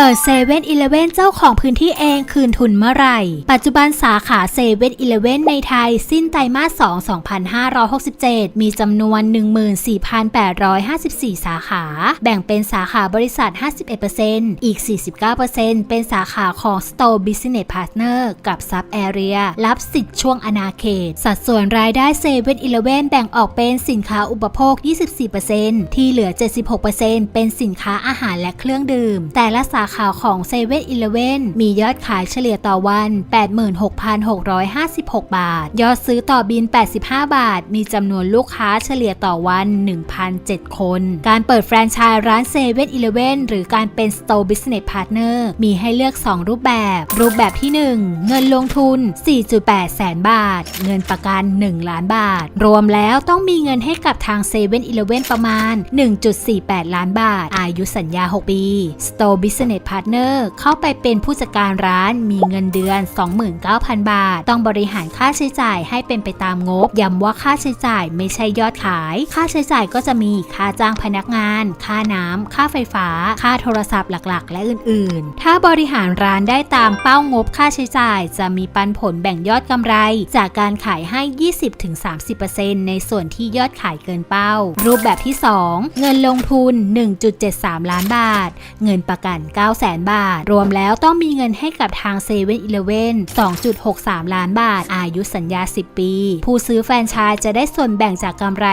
เปิดเซเว่นอีเลเว่นเจ้าของพื้นที่เองคืนทุนเมื่อไหร่ ปัจจุบันสาขาเซเว่นอีเลเว่นในไทย สิ้นไตรมาส 2 2567 มีจำนวน 14,854 สาขา แบ่งเป็นสาขาบริษัท 51%อีก 49%เป็นสาขาของ Store Business Partner กับ Sub Area รับสิทธิ์ช่วงอนาเขต สัดส่วนรายได้เซเว่นอีเลเว่นแบ่งออกเป็นสินค้าอุปโภค 24%ที่เหลือ 76%เป็นสินค้าอาหารและเครื่องดื่ม แต่ละสาขาของ7 e เ e ่ e อมียอดขายเฉลี่ยต่อวัน 86,656 บาท ยอดซื้อต่อบิน 85 บาท มีจำนวนลูกค้าเฉลี่ยต่อวัน 1,007 คน การเปิดแฟรนไชส์ร้าน7 e เ e ่ e อหรือการเป็น Store Business Partner มีให้เลือก 2 รูปแบบ รูปแบบที่ 1 เงินลงทุน 4.8 แสนบาท เงินประกัน 1 ล้านบาท รวมแล้วต้องมีเงินให้กับทาง7 e เ e ่ e อประมาณ 1.48 ล้านบาท อายุสัญญา 6 ปี Store Business Partner เข้าไปเป็นผู้จัดการร้านมีเงินเดือน 29,000 บาท ต้องบริหารค่าใช้จ่ายให้เป็นไปตามงบ ย้ำว่าค่าใช้จ่ายไม่ใช่ยอดขาย ค่าใช้จ่ายก็จะมีค่าจ้างพนักงาน ค่าน้ำ ค่าไฟฟ้า ค่าโทรศัพท์หลักๆ และอื่นๆ ถ้าบริหารร้านได้ตามเป้างบค่าใช้จ่าย จะมีปันผลแบ่งยอดกำไร จากการขายให้ 20-30%ในส่วนที่ยอดขายเกินเป้า รูปแบบที่ 2 เงินลงทุน 1.73 ล้านบาท เงินประกัน 9 0 0 0 0 0บาท รวมแล้วต้องมีเงินให้กับทางเซเว่นอีเลเว่น2.63 ล้านบาท อายุสัญญา 10 ปี ผู้ซื้อแฟรนไชส์จะได้ส่วนแบ่งจากกำไร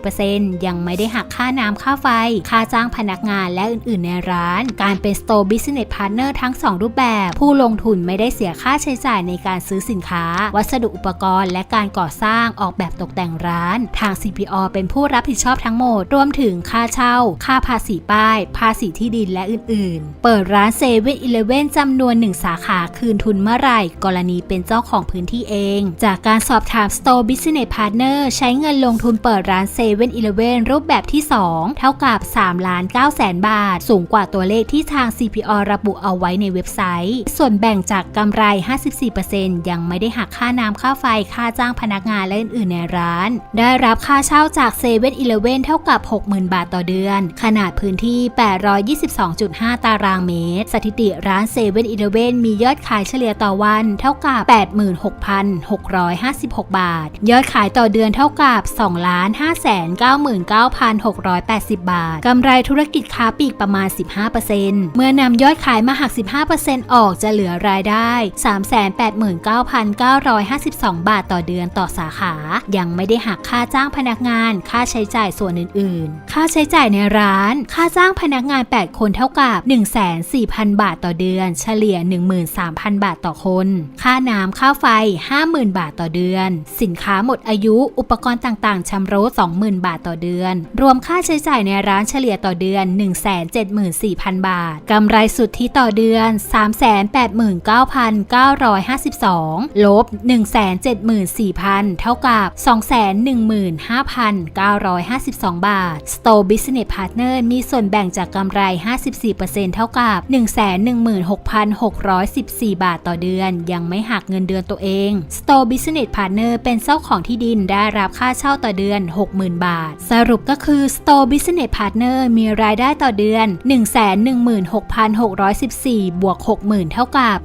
54%ยังไม่ได้หักค่าน้ำค่าไฟ ค่าจ้างพนักงานและอื่น ๆ ในร้าน การเป็น Store Business Partner ทั้ง 2 รูปแบบ ผู้ลงทุนไม่ได้เสียค่าใช้จ่ายในการซื้อสินค้า วัสดุอุปกรณ์ และการก่อสร้างออกแบบตกแต่งร้าน ทาง CPO เป็นผู้รับผิดชอบทั้งหมด รวมถึงค่าเช่า ค่าภาษีป้าย ภาษีที่ดินและอื่น ๆเปิดร้านเซเว่นอีเลเว่นจำนวนหนึ่งสาขาคืนทุนเมื่อไหร่ กรณีเป็นเจ้าของพื้นที่เอง จากการสอบถาม Store Business Partner ใช้เงินลงทุนเปิดร้านเซเว่นอีเลเว่นรูปแบบที่ 2 เท่ากับ3ล้าน9แสนบาท สูงกว่าตัวเลขที่ทาง CPO ระบุเอาไว้ในเว็บไซต์ ส่วนแบ่งจากกำไร 54%ยังไม่ได้หักค่าน้ำค่าไฟค่าจ้างพนักงานและอื่นๆในร้าน ได้รับค่าเช่าจากเซเว่นอีเลเว่นเท่ากับ 60,000 บาทต่อเดือน ขนาดพื้นที่ 822.5 ตารางเมตร สถิติร้านเซเว่นอีเลเว่นมียอดขายเฉลี่ยต่อวันเท่ากับ 86,656 บาท ยอดขายต่อเดือนเท่ากับ2,599,680 บาท กำไรธุรกิจค้าปลีกประมาณ 15%เมื่อนำยอดขายมาหัก 15%ออกจะเหลือรายได้ 389,952 บาทต่อเดือนต่อสาขา ยังไม่ได้หักค่าจ้างพนักงาน ค่าใช้จ่ายส่วนอื่น ๆ ค่าใช้จ่ายในร้าน ค่าจ้างพนักงาน 8 คนเท่ากับ1,400,000 บาทต่อเดือน เฉลี่ย 13,000 บาทต่อคน ค่าน้ำค่าไฟ 50,000 บาทต่อเดือน สินค้าหมดอายุอุปกรณ์ต่างๆชำรุด20,000 บาทต่อเดือน รวมค่าใช้จ่ายในร้านเฉลี่ยต่อเดือน 174,000 บาท กำไรสุทธิต่อเดือน 389,952 ลบ 174,000 เท่ากับ 215,952 บาท Store Business Partner มีส่วนแบ่งจากกำไร 54%เท่ากับ 116,614 บาทต่อเดือน ยังไม่หักเงินเดือนตัวเอง Store Business Partner เป็นเจ้าของที่ดินได้รับค่าเช่าต่อเดือน 60,000 บาท สรุปก็คือ Store Business Partner มีรายได้ต่อเดือน 116,614 บวก 60,000 เท่ากับ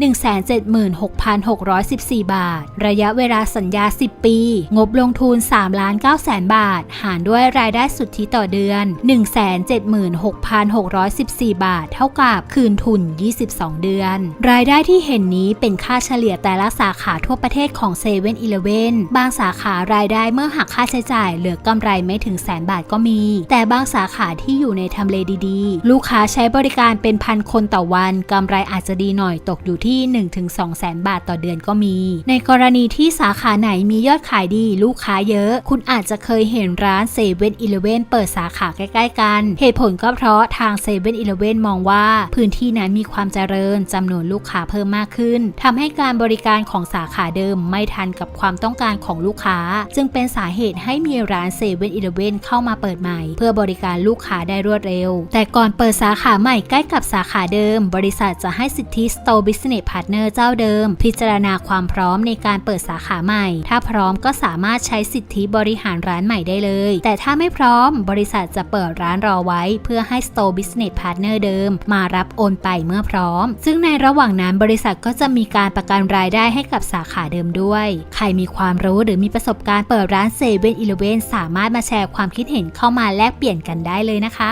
176,614 บาท ระยะเวลาสัญญา 10 ปี งบลงทุน3ล้าน9แสนบาท หารด้วยรายได้สุทธิต่อเดือน 176,614 บาท เท่ากับคืนทุน 22 เดือน รายได้ที่เห็นนี้เป็นค่าเฉลี่ยแต่ละสาขาทั่วประเทศของ7 e เ e ่ e อเบางสาขารายได้เมื่อหักค่าใช้จ่าย เหลือกำไรไม่ถึงแสนบาทก็มี แต่บางสาขาที่อยู่ในทำเลดีๆ ลูกค้าใช้บริการเป็นพันคนต่อวันกำไรอาจจะดีหน่อยตกอยู่ที่ 1-2 แสนบาทต่อเดือนก็มี ในกรณีที่สาขาไหนมียอดขายดีลูกค้าเยอะ คุณอาจจะเคยเห็นร้านเซเว่นอีเลเวนเปิดสาขาใกล้ๆกัน เหตุผลก็เพราะทางเซเว่นอีเลเวนมองว่าพื้นที่นั้นมีความเจริญจำนวนลูกค้าเพิ่มมากขึ้นทำให้การบริการของสาขาเดิมไม่ทันกับความต้องการของลูกค้า จึงเป็นสาเหตุให้มีร้านเซเว่นอีเลเว่นเข้ามาเปิดใหม่ เพื่อบริการลูกค้าได้รวดเร็ว แต่ก่อนเปิดสาขาใหม่ใกล้กับสาขาเดิม บริษัทจะให้สิทธิ Store Business Partner เจ้าเดิม พิจารณาความพร้อมในการเปิดสาขาใหม่ ถ้าพร้อมก็สามารถใช้สิทธิบริหารร้านใหม่ได้เลย แต่ถ้าไม่พร้อมบริษัทจะเปิดร้านรอไว้ เพื่อให้ Store Business Partner เดิม มารับโอนไปเมื่อพร้อม ซึ่งในระหว่างนั้นบริษัทก็จะมีการประกันรายได้ให้กับสาขาเดิมด้วย ใครมีความรู้หรือมีประสบการณ์เปิดร้านเซเว่นอีเลเวนสามารถมาแชร์ความคิดเห็นเข้ามาแลกเปลี่ยนกันได้เลยนะคะ